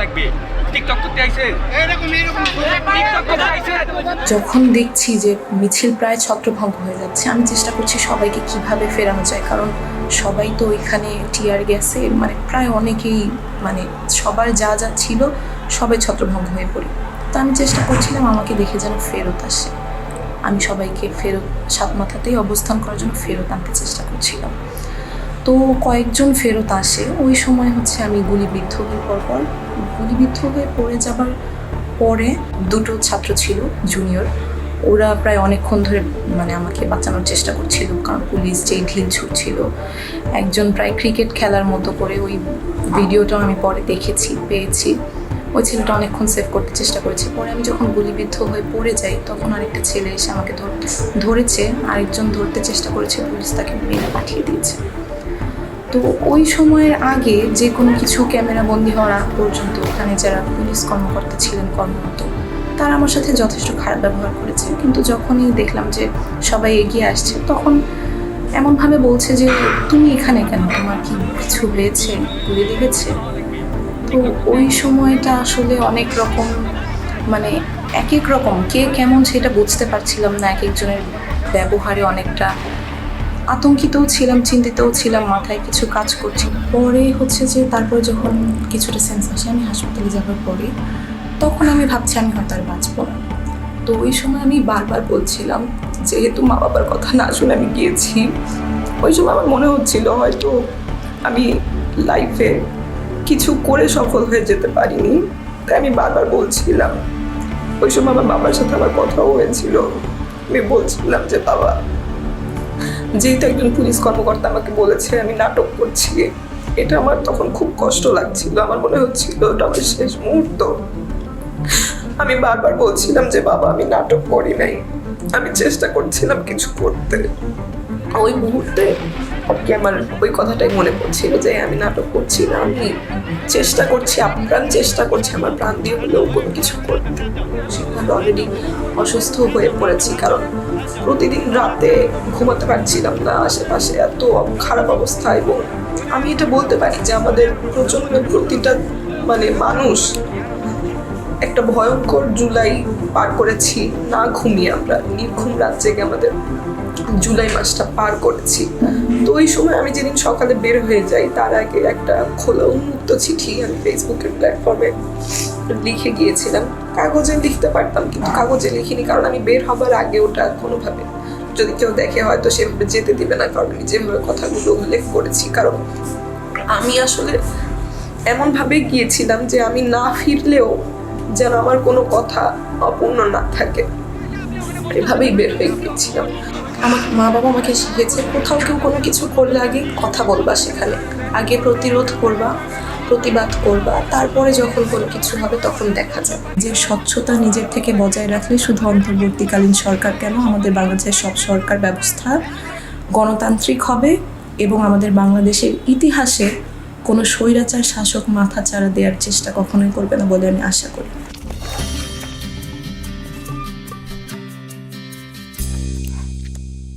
লাগবে। টিকটক করতে আইছে। টিকটক করতে আইছে। যখন দেখছি যে মিছিল প্রায় ছত্রভঙ্গ হয়ে যাচ্ছে আমি চেষ্টা করছি সবাইকে কীভাবে ফেরানো যায় কারণ সবাই তো ওইখানে টিয়ার গ্যাসে মানে প্রায় অনেকেই মানে সবার যা যা ছিল সবাই ছত্রভঙ্গ হয়ে পড়ি। তো আমি চেষ্টা করছিলাম আমাকে দেখে যেন ফেরত আসে। আমি সবাইকে ফেরত সাত মাথাতেই অবস্থান করার জন্য ফেরত আনতে চেষ্টা করছিলাম। তো কয়েকজন ফেরত আসে, ওই সময় হচ্ছে আমি গুলিবিদ্ধ হয়ে পর পর গুলিবিদ্ধ হয়ে পড়ে যাবার পরে দুটো ছাত্র ছিল জুনিয়র ওরা প্রায় অনেকক্ষণ ধরে মানে আমাকে বাঁচানোর চেষ্টা করছিল, কারণ পুলিশ যেই ঢিল ছুটছিল। একজন প্রায় ক্রিকেট খেলার মতো করে ওই ভিডিওটাও আমি পরে দেখেছি, পেয়েছি। ওই ছেলেটা অনেকক্ষণ সেভ করতে চেষ্টা করেছে। পরে আমি যখন গুলিবিদ্ধ হয়ে পড়ে যাই, তখন আরেকটা ছেলে এসে আমাকে ধর, ধরেছে। আরেকজন ধরতে চেষ্টা করেছে, পুলিশ তাকে মেরে পাঠিয়ে দিয়েছে। তো ওই সময়ের আগে যে কোনো কিছু ক্যামেরা বন্দি হওয়ার আগ পর্যন্ত ওখানে যারা পুলিশ কর্মকর্তা ছিলেন কর্মরত, তারা আমার সাথে যথেষ্ট খারাপ ব্যবহার করেছে। কিন্তু যখনই দেখলাম যে সবাই এগিয়ে আসছে, তখন এমনভাবে বলছে যে, তুমি এখানে কেন? তোমার কি কিছু হয়েছে? গুলি লেগেছে? তো ওই সময়টা আসলে অনেক রকম মানে এক এক রকম কে কেমন সেটা বুঝতে পারছিলাম না। এক একজনের ব্যবহারে অনেকটা আতঙ্কিতও ছিলাম, চিন্তিতও ছিলাম, মাথায় কিছু কাজ করছি পরে হচ্ছে যে তারপরে যখন কিছুটা সেন্স আসে, আমি হাসপাতালে যাওয়ার পরে তখন আমি ভাবছি, আমি হয়তো আর বাঁচব তো ওই সময় আমি বারবার বলছিলাম, যেহেতু মা বাবার কথা না শুনে আমি গিয়েছি, ওই সময় আমার মনে হচ্ছিল হয়তো আমি লাইফে কিছু করে সফল হয়ে যেতে পারিনি। তাই আমি বারবার বলছিলাম। ওই সময় আমার বাবার সাথে আমার কথাও হয়েছিল। আমি বলছিলাম যে, বাবা যেহেতু একজন পুলিশ কর্মকর্তা আমাকে বলেছে, আমি নাটক করছি। এটা আমার তখন খুব কষ্ট লাগছিল। আমার মনে হচ্ছিল ওটা আমার শেষ মুহূর্ত। আমি বারবার বলছিলাম যে, বাবা, আমি নাটক করি নাই। আমি চেষ্টা করছিলাম কিছু করতে। ওই মুহূর্তে কি আমার ওই কথাটাই মনে পড়ছিল যে আমি নাটক করছি না, আমি চেষ্টা করছি আপ্রাণ চেষ্টা করছি, আমার প্রাণ দিয়ে হলেও কোনো কিছু করতে। সেখানে অলরেডি অসুস্থ হয়ে পড়েছি, কারণ প্রতিদিন রাতে ঘুমাতে পারছিলাম না, আশেপাশে এত খারাপ অবস্থা এবং আমি এটা বলতে পারি যে আমাদের প্রচণ্ড প্রতিটা মানে মানুষ একটা ভয়ঙ্কর জুলাই পার করেছি, না ঘুমিয়ে আমরা নির্ঘুম রাত জেগে আমাদের জুলাই মাসটা পার করেছি। তো ওই সময় আমি যেদিন সকালে বের হয়ে যাই, তার আগে একটা খোলা উন্মুক্ত চিঠি আমি ফেসবুকের প্ল্যাটফর্মে লিখে গিয়েছিলাম। কাগজে লিখতে পারতাম, কিন্তু কাগজে লিখিনি, কারণ আমি বের হবার আগে ওটা কোনোভাবে যদি কেউ দেখে হয়তো সেভাবে যেতে দিবে না, কারণ আমি যেভাবে কথাগুলো উল্লেখ করেছি, কারণ আমি আসলে এমনভাবে গিয়েছিলাম যে আমি না ফিরলেও যেন আমার কোনো কথা অপূর্ণ না থাকে। এভাবেই বের হয়ে গিয়েছিলাম। আমার মা বাবা আমাকে শিখেছে কোথাও কেউ কোনো কিছু করলে আগে কথা বলবা সেখানে। আগে প্রতিরোধ করবা, প্রতিবাদ করবা, তারপরে যখন কোনো কিছু হবে তখন দেখা যাবে। যে স্বচ্ছতা নিজের থেকে বজায় রাখলে শুধু অন্তর্বর্তীকালীন সরকার কেন? আমাদের বাংলাদেশের সব সরকার ব্যবস্থা গণতান্ত্রিক হবে এবং আমাদের বাংলাদেশের ইতিহাসে কোনো স্বৈরাচার শাসক মাথা চাড়া দেওয়ার চেষ্টা কখনোই করবে না বলে আমি আশা করি।